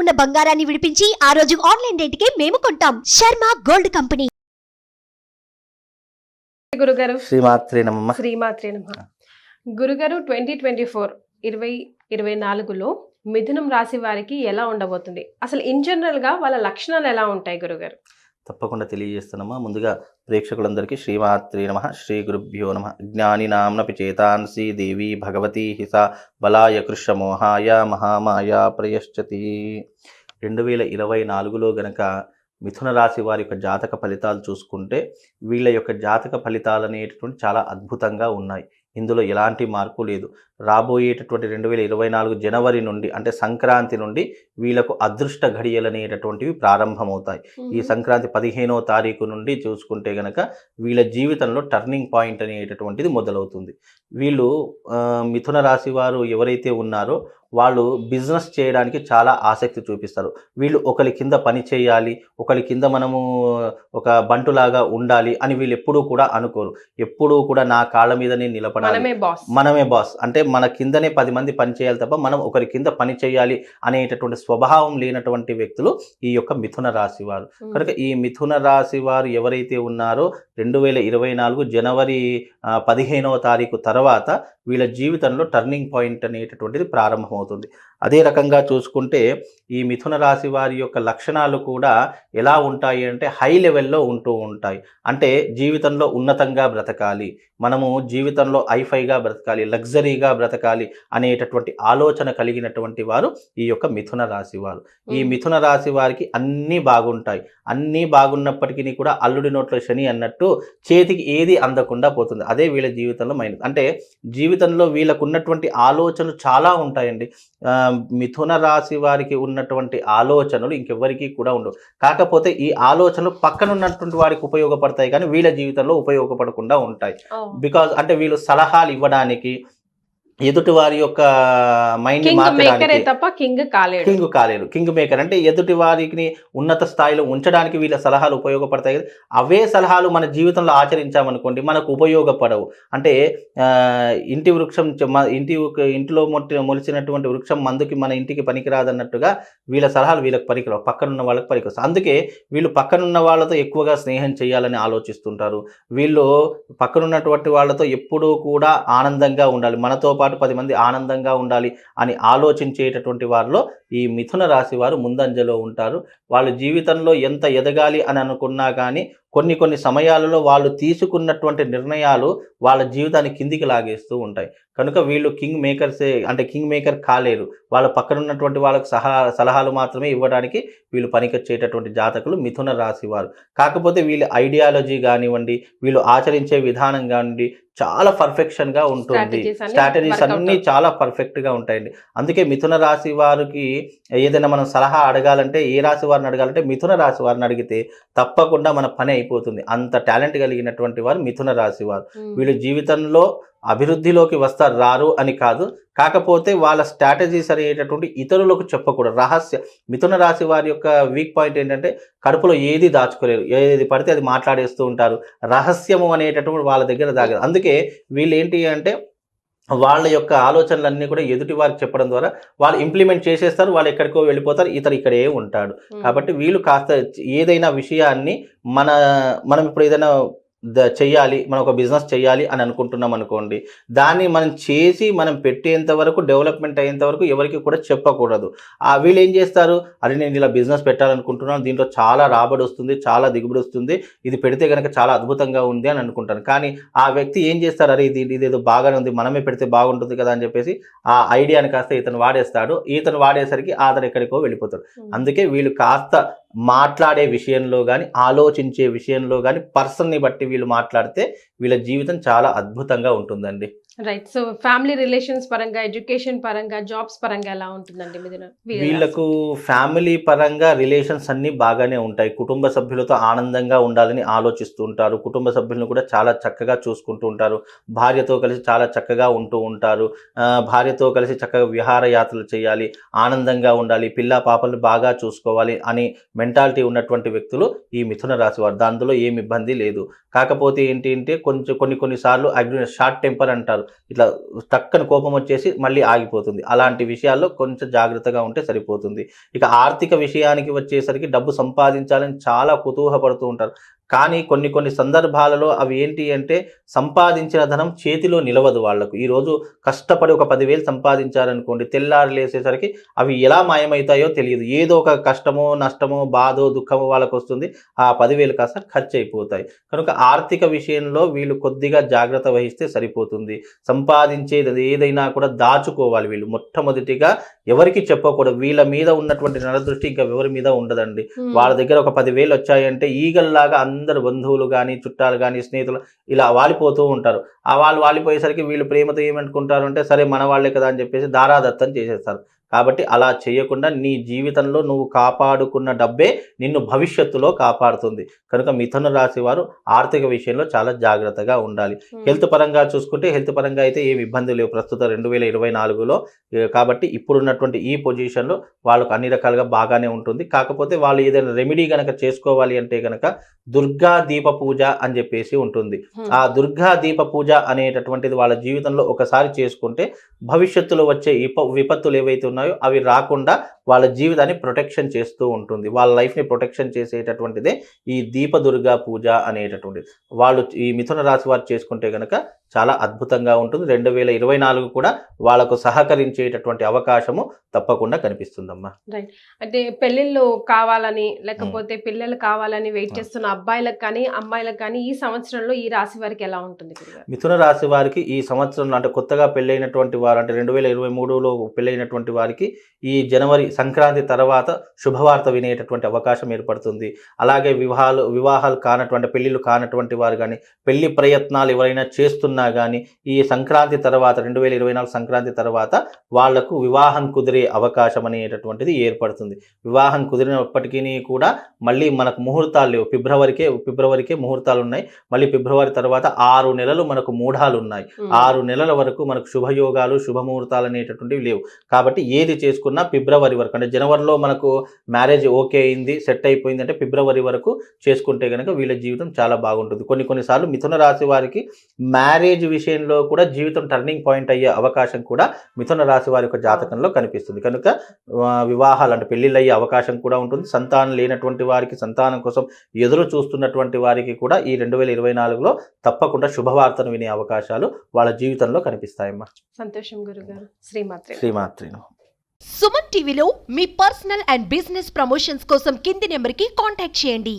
ఉన్న బంగారాన్ని విడిపించి ఆ రోజు ఆన్లైన్ రేటుకే మేము కొంటాం. Sharma gold company. గురుగారు. శ్రీమాత్రే నమ్మ శ్రీమాత్రే నమ. గురుగారు ట్వంటీ ట్వంటీ ఫోర్ ఇరవై ఇరవై నాలుగులో మిథునం రాశి వారికి ఎలా ఉండబోతుంది? అసలు ఇన్ జనరల్గా వాళ్ళ లక్షణాలు ఎలా ఉంటాయి గురుగారు? తప్పకుండా తెలియజేస్తున్నామా? ముందుగా ప్రేక్షకులందరికీ శ్రీమాత్రి నమ. శ్రీ గురుభ్యో నమ. జ్ఞాని నామ్నపి చేతాన్సి దేవి భగవతి హిస బలాయ కృష్ణమోహాయ మహామాయ ప్రయశ్చతి. రెండు వేల ఇరవై నాలుగులో గనక మిథున రాశి వారి యొక్క జాతక ఫలితాలు చూసుకుంటే వీళ్ళ యొక్క జాతక ఫలితాలు అనేటటువంటి చాలా అద్భుతంగా ఉన్నాయి. ఇందులో ఎలాంటి మార్పు లేదు. రాబోయేటటువంటి రెండు వేల ఇరవై నాలుగు జనవరి నుండి అంటే సంక్రాంతి నుండి వీళ్ళకు అదృష్ట ఘడియలు అనేటటువంటివి ప్రారంభమవుతాయి. ఈ సంక్రాంతి పదిహేనో తారీఖు నుండి చూసుకుంటే గనక వీళ్ళ జీవితంలో టర్నింగ్ పాయింట్ అనేటటువంటిది మొదలవుతుంది. వీళ్ళు మిథున రాశి వారు ఎవరైతే ఉన్నారో వాళ్ళు బిజినెస్ చేయడానికి చాలా ఆసక్తి చూపిస్తారు. వీళ్ళు ఒకరి కింద పని చేయాలి ఒకరి కింద మనము ఒక బంటులాగా ఉండాలి అని వీళ్ళు ఎప్పుడూ కూడా అనుకోరు. ఎప్పుడూ కూడా నా కాళ్ళ మీదనే నిలబడాలి. మనమే బాస్. మనమే బాస్. అంటే మన కిందనే పది మంది పని చేయాలి తప్ప మనం ఒకరి కింద పని చేయాలి అనేటటువంటి స్వభావం లేనటువంటి వ్యక్తులు ఈ యొక్క మిథున రాశి వారు. కనుక ఈ మిథున రాశి వారు ఎవరైతే ఉన్నారో రెండు వేల ఇరవై నాలుగు జనవరి పదిహేనవ తారీఖు తర్వాత వీళ్ళ జీవితంలో టర్నింగ్ పాయింట్ అనేటటువంటిది ప్రారంభమవుతుంది. అదే రకంగా చూసుకుంటే ఈ మిథున రాశి వారి యొక్క లక్షణాలు కూడా ఎలా ఉంటాయి అంటే హై లెవెల్లో ఉంటూ ఉంటాయి. అంటే జీవితంలో ఉన్నతంగా బ్రతకాలి. మనము జీవితంలో ఐఫైగా బ్రతకాలి లగ్జరీగా బ్రతకాలి అనేటటువంటి ఆలోచన కలిగినటువంటి వారు ఈ యొక్క మిథున రాశి వారు. ఈ మిథున రాశి వారికి అన్నీ బాగుంటాయి. అన్నీ బాగున్నప్పటికీ కూడా అల్లుడి నోట్లో శని అన్నట్టు చేతికి ఏది అందకుండా పోతుంది. అదే వీళ్ళ జీవితంలో మైనస్. అంటే జీవితంలో వీళ్ళకు ఉన్నటువంటి ఆలోచనలు చాలా ఉంటాయండి. మిథున రాశి వారికి ఉన్నటువంటి ఆలోచనలు ఇంకెవ్వరికీ కూడా ఉండవు. కాకపోతే ఈ ఆలోచనలు పక్కన ఉన్నటువంటి వారికి ఉపయోగపడతాయి కానీ వీళ్ళ జీవితంలో ఉపయోగపడకుండా ఉంటాయి. బికాజ్ అంటే వీళ్ళు సలహాలు ఇవ్వడానికి ఎదుటి వారి యొక్క మైండ్ మార్చడానికి తప్ప కింగ్ కాలేడు. కింగ్ కాలేరు కింగ్ మేకర్ అంటే ఎదుటి వారికి ఉన్నత స్థాయిలో ఉంచడానికి వీళ్ళ సలహాలు ఉపయోగపడతాయి. అవే సలహాలు మన జీవితంలో ఆచరించామనుకోండి మనకు ఉపయోగపడవు. అంటే ఇంటి వృక్షం ఇంటి ఇంటిలో మొట్టి మొలిచినటువంటి వృక్షం మందుకి మన ఇంటికి పనికిరాదన్నట్టుగా వీళ్ళ సలహాలు వీళ్ళకి పనికిరావు. పక్కనున్న వాళ్ళకి పనికిరావు. అందుకే వీళ్ళు పక్కనున్న వాళ్ళతో ఎక్కువగా స్నేహం చేయాలని ఆలోచిస్తుంటారు. వీళ్ళు పక్కనున్నటువంటి వాళ్ళతో ఎప్పుడూ కూడా ఆనందంగా ఉండాలి. మనతో పాటు పది మంది ఆనందంగా ఉండాలి అని ఆలోచించేటటువంటి వారిలో ఈ మిథున రాశి వారు ముందంజలో ఉంటారు. వాళ్ళ జీవితంలో ఎంత ఎదగాలి అని అనుకున్నా కానీ కొన్ని కొన్ని సమయాలలో వాళ్ళు తీసుకున్నటువంటి నిర్ణయాలు వాళ్ళ జీవితాన్ని కిందికి లాగేస్తూ ఉంటాయి. కనుక వీళ్ళు కింగ్ మేకర్సే అంటే కింగ్ మేకర్ కాలేరు. వాళ్ళ పక్కన ఉన్నటువంటి వాళ్ళకి సహా సలహాలు మాత్రమే ఇవ్వడానికి వీళ్ళు పనికొచ్చేటటువంటి జాతకులు మిథున రాశి వారు. కాకపోతే వీళ్ళ ఐడియాలజీ కానివ్వండి వీళ్ళు ఆచరించే విధానం కానివ్వండి చాలా పర్ఫెక్షన్గా ఉంటుంది. స్ట్రాటజీస్ అన్ని. చాలా పర్ఫెక్ట్గా ఉంటాయండి. అందుకే మిథున రాశి వారికి ఏదైనా మనం సలహా అడగాలంటే ఏ రాశి వారిని అడగాలంటే మిథున రాశి వారిని అడిగితే తప్పకుండా మన పని అయిపోతుంది. అంత టాలెంట్ కలిగినటువంటి వారు మిథున రాశి వారు. వీళ్ళు జీవితంలో అభివృద్ధిలోకి వస్తారు రారు అని కాదు. కాకపోతే వాళ్ళ స్ట్రాటజీస్ అనేటటువంటి ఇతరులకు చెప్పకూడదు. రహస్య మిథున రాశి వారి యొక్క వీక్ పాయింట్ ఏంటంటే కడుపులో ఏది దాచుకోలేరు. ఏది పడితే అది మాట్లాడేస్తూ ఉంటారు. రహస్యము అనేటటువంటి వాళ్ళ దగ్గర దాగదు అందుకే వీళ్ళు ఏంటి అంటే వాళ్ళ యొక్క ఆలోచనలన్నీ కూడా ఎదుటి వారికి చెప్పడం ద్వారా వాళ్ళు ఇంప్లిమెంట్ చేసేస్తారు వాళ్ళు ఎక్కడికో వెళ్ళిపోతారు ఇతరు ఇక్కడే ఉంటాడు. కాబట్టి వీళ్ళు కాస్త ఏదైనా విషయాన్ని మన మనం ఇప్పుడు ఏదైనా ద- చెయ్యాలి మనం ఒక బిజినెస్ చేయాలి అని అనుకుంటున్నాం అనుకోండి దాన్ని మనం చేసి మనం పెట్టేంత వరకు డెవలప్మెంట్ అయ్యేంత వరకు ఎవరికి కూడా చెప్పకూడదు. ఆ వీళ్ళు ఏం చేస్తారు? అరే నేను ఇలా బిజినెస్ పెట్టాలనుకుంటున్నాను దీంట్లో చాలా రాబడి వస్తుంది చాలా దిగుబడి వస్తుంది ఇది పెడితే కనుక చాలా అద్భుతంగా ఉంది అని అనుకుంటాను. కానీ ఆ వ్యక్తి ఏం చేస్తారు? అరే ఇది ఇదేదో బాగానే ఉంది మనమే పెడితే బాగుంటుంది కదా అని చెప్పేసి ఆ ఐడియాని కాస్త ఇతను వాడేస్తాడు. ఇతను వాడేసరికి అతను ఎక్కడికో వెళ్ళిపోతాడు. అందుకే వీళ్ళు కాస్త మాట్లాడే విషయంలో కానీ ఆలోచించే విషయంలో కానీ పర్సన్ని బట్టి వీళ్ళు మాట్లాడితే వీళ్ళ జీవితం చాలా అద్భుతంగా ఉంటుందండి. రైట్ సో ఫ్యామిలీ రిలేషన్స్ పరంగా ఎడ్యుకేషన్ పరంగా జాబ్స్ పరంగా ఎలా ఉంటుందండి మిథున వీళ్ళకు ఫ్యామిలీ పరంగా రిలేషన్స్ అన్ని బాగానే ఉంటాయి. కుటుంబ సభ్యులతో ఆనందంగా ఉండాలని ఆలోచిస్తూ ఉంటారు. కుటుంబ సభ్యులను కూడా చాలా చక్కగా చూసుకుంటూ ఉంటారు. భార్యతో కలిసి చాలా చక్కగా ఉంటూ ఉంటారు. భార్యతో కలిసి చక్కగా విహారయాత్రలు చేయాలి. ఆనందంగా ఉండాలి. పిల్ల పాపలను బాగా చూసుకోవాలి అని మెంటాలిటీ ఉన్నటువంటి వ్యక్తులు ఈ మిథున రాశి వారు. దాంట్లో ఏమి ఇబ్బంది లేదు. కాకపోతే ఏంటి అంటే కొంచెం కొన్ని కొన్నిసార్లు అగ్ని షార్ట్ టెంపర్ అంటారు. ఇట్లా టక్కన కోపం వచ్చేసి మళ్ళీ ఆగిపోతుంది. అలాంటి విషయాల్లో కొంచెం జాగ్రత్తగా ఉంటే సరిపోతుంది. ఇక ఆర్థిక విషయానికి వచ్చేసరికి డబ్బు సంపాదించాలని చాలా కుతూహపడుతూ ఉంటారు. కానీ కొన్ని కొన్ని సందర్భాలలో అవి ఏంటి అంటే సంపాదించిన ధనం చేతిలో నిలవదు వాళ్ళకు ఈరోజు కష్టపడి ఒక పదివేలు సంపాదించారనుకోండి తెల్లారి లేసేసరికి అవి ఎలా మాయమవుతాయో తెలియదు. ఏదో ఒక కష్టమో నష్టమో బాధో దుఃఖమో వాళ్ళకు వస్తుంది. ఆ పదివేలు కాస్త ఖర్చు అయిపోతాయి కనుక ఆర్థిక విషయంలో వీళ్ళు కొద్దిగా జాగ్రత్త వహిస్తే సరిపోతుంది. సంపాదించేది ఏదైనా కూడా దాచుకోవాలి వీళ్ళు. మొట్టమొదటిగా ఎవరికి చెప్పకూడదు. వీళ్ళ మీద ఉన్నటువంటి నరదృష్టి ఇంకా ఎవరి మీద ఉండదండి. వాళ్ళ దగ్గర ఒక పదివేలు వచ్చాయంటే ఈగల్లాగా అందరు బంధువులు కానీ చుట్టాలు కానీ స్నేహితులు ఇలా వాలిపోతూ ఉంటారు. ఆ వాళ్ళు వాలిపోయేసరికి వీళ్ళు ప్రేమతో ఏమనుకుంటారు అంటే సరే మన వాళ్ళే కదా అని చెప్పేసి దారాదత్తం చేసేస్తారు. కాబట్టి అలా చేయకుండా నీ జీవితంలో నువ్వు కాపాడుకున్న డబ్బే నిన్ను భవిష్యత్తులో కాపాడుతుంది. కనుక మిథున రాశి వారు ఆర్థిక విషయంలో చాలా జాగ్రత్తగా ఉండాలి. హెల్త్ పరంగా చూసుకుంటే హెల్త్ పరంగా అయితే ఏమి ఇబ్బంది లేవు. ప్రస్తుతం రెండు వేల ఇరవై నాలుగులో కాబట్టి ఇప్పుడున్నటువంటి ఈ పొజిషన్లో వాళ్ళకు అన్ని రకాలుగా బాగానే ఉంటుంది. కాకపోతే వాళ్ళు ఏదైనా రెమెడీ గనక చేసుకోవాలి అంటే గనక దుర్గా దీప పూజ అని చెప్పేసి ఉంటుంది. ఆ దుర్గా దీప పూజ అనేటటువంటిది వాళ్ళ జీవితంలో ఒకసారి చేసుకుంటే భవిష్యత్తులో వచ్చే విపత్తులు ఏవైతే ఉన్నాయో అవి రాకుండా వాళ్ళ జీవితాన్ని ప్రొటెక్షన్ చేస్తూ ఉంటుంది. వాళ్ళ లైఫ్ని ప్రొటెక్షన్ చేసేటటువంటిదే ఈ దీప దుర్గా పూజ అనేటటువంటిది. వాళ్ళు ఈ మిథున రాశి వారు చేసుకుంటే కనుక చాలా అద్భుతంగా ఉంటుంది. రెండు వేల ఇరవై నాలుగు కూడా వాళ్ళకు సహకరించేటటువంటి అవకాశము తప్పకుండా కనిపిస్తుందమ్మా. అంటే పెళ్ళిళ్ళు కావాలని లేకపోతే పిల్లలు కావాలని వెయిట్ చేస్తున్న అబ్బాయిలకు కానీ అమ్మాయిలకు కానీ ఈ సంవత్సరంలో ఈ రాశి వారికి ఎలా ఉంటుంది మిథున రాశి వారికి ఈ సంవత్సరంలో అంటే కొత్తగా పెళ్ళైనటువంటి వారు అంటే రెండు వేల ఇరవై మూడులో పెళ్ళైనటువంటి వారికి ఈ జనవరి సంక్రాంతి తర్వాత శుభవార్త వినేటటువంటి అవకాశం ఏర్పడుతుంది. అలాగే వివాహాలు వివాహాలు కానటువంటి పెళ్ళిళ్ళు కానటువంటి వారు కానీ పెళ్ళి ప్రయత్నాలు ఎవరైనా చేస్తున్నా కానీ ఈ సంక్రాంతి తర్వాత రెండు వేల ఇరవై నాలుగు సంక్రాంతి తర్వాత వాళ్ళకు వివాహం కుదిరే అవకాశం అనేటటువంటిది ఏర్పడుతుంది. వివాహం కుదిరినప్పటికీ కూడా మళ్ళీ మనకు ముహూర్తాలు లేవు. ఫిబ్రవరికే ఫిబ్రవరికే ముహూర్తాలు ఉన్నాయి మళ్ళీ ఫిబ్రవరి తర్వాత ఆరు నెలలు మనకు మూఢాలు ఉన్నాయి ఆరు నెలల వరకు మనకు శుభయోగాలు శుభముహూర్తాలు అనేటటువంటివి లేవు. కాబట్టి ఏది చేసుకున్నా ఫిబ్రవరి వరకు అంటే జనవరిలో మనకు మ్యారేజ్ ఓకే అయింది సెట్ అయిపోయింది అంటే ఫిబ్రవరి వరకు చేసుకుంటే కనుక వీళ్ళ జీవితం చాలా బాగుంటుంది. కొన్ని కొన్నిసార్లు మిథున రాశి వారికి మ్యారేజ్ విషయంలో కూడా జీవితం టర్నింగ్ పాయింట్ అయ్యే అవకాశం కూడా మిథున రాశి వారి యొక్క జాతకంలో కనిపిస్తుంది. కనుక వివాహాలు అంటే పెళ్ళిళ్ళు అయ్యే అవకాశం కూడా ఉంటుంది. సంతానం లేనటువంటి వారికి సంతానం కోసం ఎదురు చూస్తున్నటువంటి వారికి కూడా ఈ రెండు వేల ఇరవై నాలుగులో తప్పకుండా శుభవార్తను వినే అవకాశాలు వాళ్ళ జీవితంలో కనిపిస్తాయమ్మా. సంతోషం గురుగారు. శ్రీమాత్రే శ్రీమాత్రిను సుమన్ టీవీలో మీ పర్సనల్ అండ్ బిజినెస్ ప్రమోషన్స్ కోసం కింది నెంబర్కి కాంటాక్ట్ చేయండి.